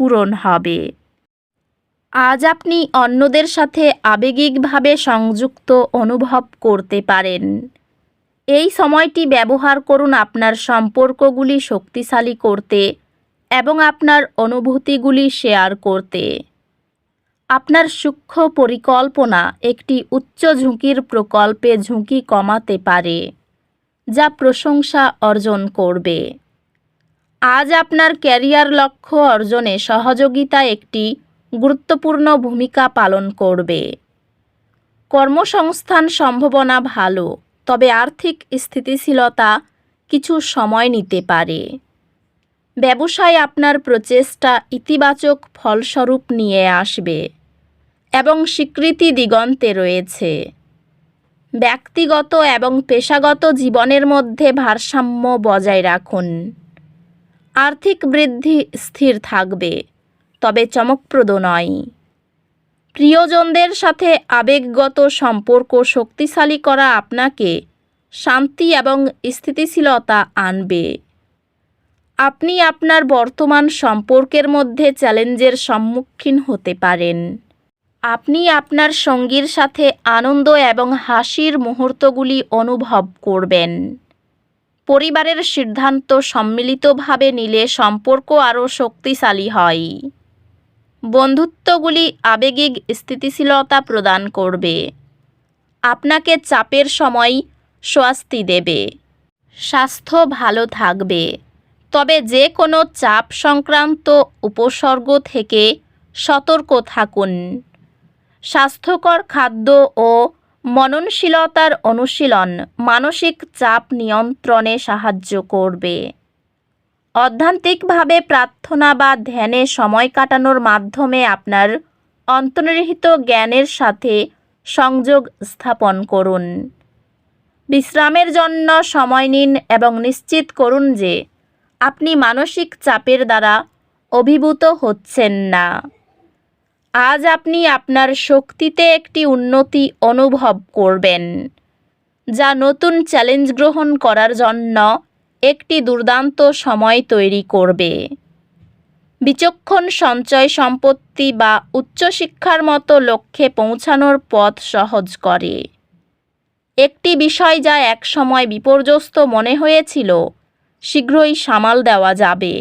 পূরণ হবে। আজ আপনি অন্যদের সাথে আবেগিকভাবে সংযুক্ত অনুভব করতে পারেন। এই সময়টি ব্যবহার করুন আপনার সম্পর্কগুলি শক্তিশালী করতে এবং আপনার অনুভূতিগুলি শেয়ার করতে। আপনার সূক্ষ্ম পরিকল্পনা একটি উচ্চ ঝুঁকির প্রকল্পে ঝুঁকি কমাতে পারে, যা প্রশংসা অর্জন করবে। আজ আপনার ক্যারিয়ার লক্ষ্য অর্জনে সহযোগিতা একটি গুরুত্বপূর্ণ ভূমিকা পালন করবে। কর্মসংস্থান সম্ভাবনা ভালো, তবে আর্থিক স্থিতিশীলতা কিছু সময় নিতে পারে। ব্যবসায় আপনার প্রচেষ্টা ইতিবাচক ফলস্বরূপ নিয়ে আসবে এবং স্বীকৃতি দিগন্তে রয়েছে। ব্যক্তিগত এবং পেশাগত জীবনের মধ্যে ভারসাম্য বজায় রাখুন। আর্থিক বৃদ্ধি স্থির থাকবে, তবে চমকপ্রদ নয়। প্রিয়জনদের সাথে আবেগগত সম্পর্ক শক্তিশালী করা আপনাকে শান্তি এবং স্থিতিশীলতা আনবে। আপনি আপনার বর্তমান সম্পর্কের মধ্যে চ্যালেঞ্জের সম্মুখীন হতে পারেন। আপনি আপনার সঙ্গীর সাথে আনন্দ এবং হাসির মুহূর্তগুলি অনুভব করবেন। পরিবারের সিদ্ধান্ত সম্মিলিতভাবে নিলে সম্পর্ক আরও শক্তিশালী হয়। বন্ধুত্বগুলি আবেগিক স্থিতিশীলতা প্রদান করবে। আপনাকে চাপের সময় স্বস্তি দেবে। স্বাস্থ্য ভালো থাকবে। তবে যে কোনো চাপ সংক্রান্ত উপসর্গ থেকে সতর্ক থাকুন। স্বাস্থ্যকর খাদ্য ও মননশীলতার অনুশীলন মানসিক চাপ নিয়ন্ত্রণে সাহায্য করবে। অধ্যান্তিকভাবে প্রার্থনা বা ধ্যানে সময় কাটানোর মাধ্যমে আপনার অন্তর্নিহিত জ্ঞানের সাথে সংযোগ স্থাপন করুন। বিশ্রামের জন্য সময় নিন এবং নিশ্চিত করুন যে আপনি মানসিক চাপের দ্বারা অভিভূত হচ্ছেন না। আজ আপনি আপনার শক্তিতে একটি উন্নতি অনুভব করবেন, যা নতুন চ্যালেঞ্জ গ্রহণ করার জন্য একটি দুর্দান্ত সময় তৈরি করবে। বিচক্ষণ সঞ্চয় সম্পত্তি বা উচ্চশিক্ষার মতো লক্ষ্যে পৌঁছানোর পথ সহজ করে। একটি বিষয় যা একসময় বিপর্যস্ত মনে হয়েছিল, শীঘ্রই সামাল দেওয়া যাবে।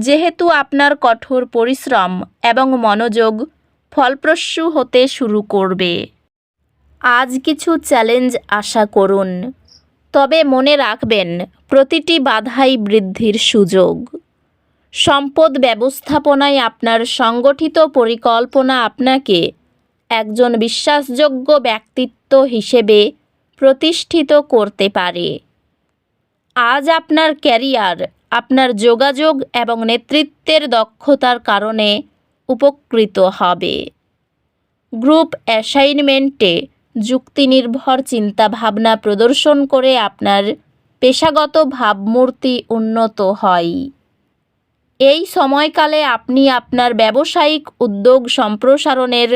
যেহেতু আপনার কঠোর পরিশ্রম এবং মনোযোগ ফলপ্রসূ হতে শুরু করবে। আজ কিছু চ্যালেঞ্জ আশা করুন। তবে মনে রাখবেন, প্রতিটি বাধাই বৃদ্ধির সুযোগ। সম্পদ ব্যবস্থাপনায় আপনার সংগঠিত পরিকল্পনা আপনাকে একজন বিশ্বাসযোগ্য ব্যক্তিত্ব হিসেবে প্রতিষ্ঠিত করতে পারে। আজ আপনার ক্যারিয়ার আপনার যোগাযোগ এবং নেতৃত্বের দক্ষতার কারণে উপকৃত হবে। গ্রুপ অ্যাসাইনমেন্টে যুক্তিনির্ভর চিন্তাভাবনা প্রদর্শন করে আপনার পেশাগত ভাবমূর্তি উন্নত হয়। এই সময়কালে আপনি আপনার ব্যবসায়িক উদ্যোগ সম্প্রসারণের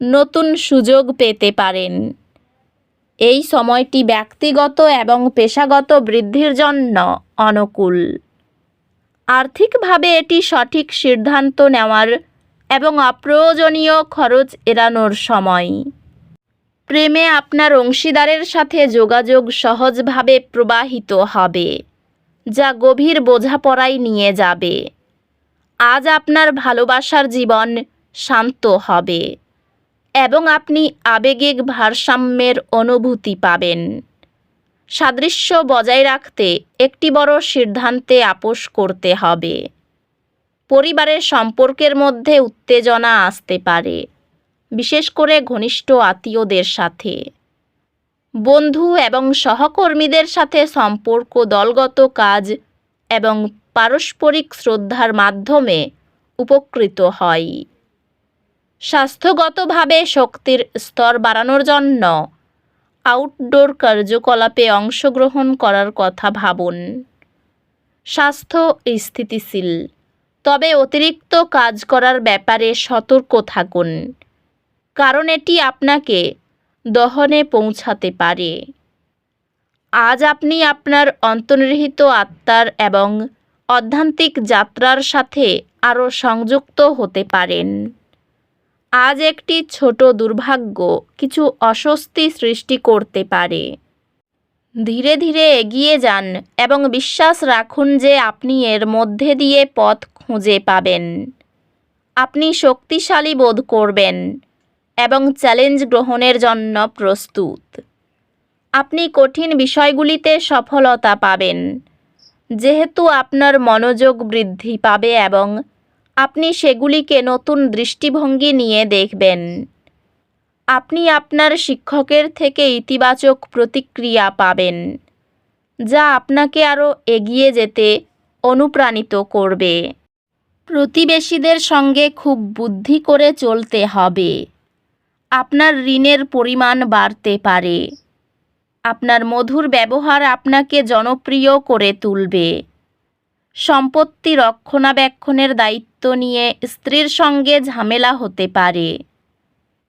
নতুন সুযোগ পেতে পারেন। এই সময়টি ব্যক্তিগত এবং পেশাগত বৃদ্ধির জন্য অনুকূল। আর্থিকভাবে এটি সঠিক সিদ্ধান্ত নেওয়ার এবং অপ্রয়োজনীয় খরচ এড়ানোর সময়। প্রেমে আপনার অংশীদারের সাথে যোগাযোগ সহজভাবে প্রবাহিত হবে, যা গভীর বোঝাপড়ায় নিয়ে যাবে। আজ আপনার ভালোবাসার জীবন শান্ত হবে এবং আপনি আবেগিক ভারসাম্যের অনুভূতি পাবেন। সাদৃশ্য বজায় রাখতে একটি বড় সিদ্ধান্তে আপোষ করতে হবে। পরিবারের সম্পর্কের মধ্যে উত্তেজনা আসতে পারে, বিশেষ করে ঘনিষ্ঠ আত্মীয়দের সাথে। বন্ধু এবং সহকর্মীদের সাথে সম্পর্ক, দলগত কাজ এবং পারস্পরিক শ্রদ্ধার মাধ্যমে উপকৃত হয়। স্বাস্থ্যগতভাবে শক্তির স্তর বাড়ানোর জন্য আউটডোর কার্যকলাপে অংশগ্রহণ করার কথা ভাবুন। স্বাস্থ্য স্থিতিশীল। তবে অতিরিক্ত কাজ করার ব্যাপারে সতর্ক থাকুন। কারণ এটি আপনাকে দহনে পৌঁছাতে পারে। আজ আপনি আপনার অন্তর্নিহিত আত্মার এবং অধ্যান্তিক যাত্রার সাথে আরও সংযুক্ত হতে পারেন। আজ একটি ছোট দুর্ভাগ্য, কিছু অস্বস্তি সৃষ্টি করতে পারে। ধীরে ধীরে এগিয়ে যান এবং বিশ্বাস রাখুন যে আপনি এর মধ্যে দিয়ে পথ খুঁজে পাবেন। আপনি শক্তিশালী বোধ করবেন এবং চ্যালেঞ্জ গ্রহণের জন্য প্রস্তুত। আপনি কঠিন বিষয়গুলিতে সফলতা পাবেন, যেহেতু আপনার মনোযোগ বৃদ্ধি পাবে এবং আপনি সেগুলিকে নতুন দৃষ্টিভঙ্গি নিয়ে দেখবেন। আপনি আপনার শিক্ষকের থেকে ইতিবাচক প্রতিক্রিয়া পাবেন, যা আপনাকে আরও এগিয়ে যেতে অনুপ্রাণিত করবে। প্রতিবেশীদের সঙ্গে খুব বুদ্ধি করে চলতে হবে। আপনার ঋণের পরিমাণ বাড়তে পারে। আপনার মধুর ব্যবহার আপনাকে জনপ্রিয় করে তুলবে। সম্পত্তি রক্ষণাবেক্ষণের দায়িত্ব নিয়ে স্ত্রীর সঙ্গে ঝামেলা হতে পারে।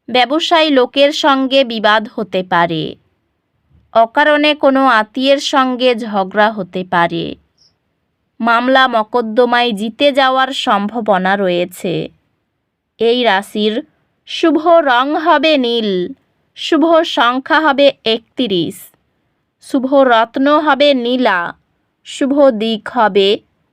ব্যবসায়ী লোকের সঙ্গে বিবাদ হতে পারে। অকারণে কোনো আত্মীয়ের সঙ্গে ঝগড়া হতে পারে। মামলা মকদ্দমায় জিতে যাওয়ার সম্ভাবনা রয়েছে। এই রাশির শুভ রং হবে নীল, শুভ সংখ্যা হবে একত্রিশ, শুভ রত্ন হবে নীলা, শুভ দিক হবে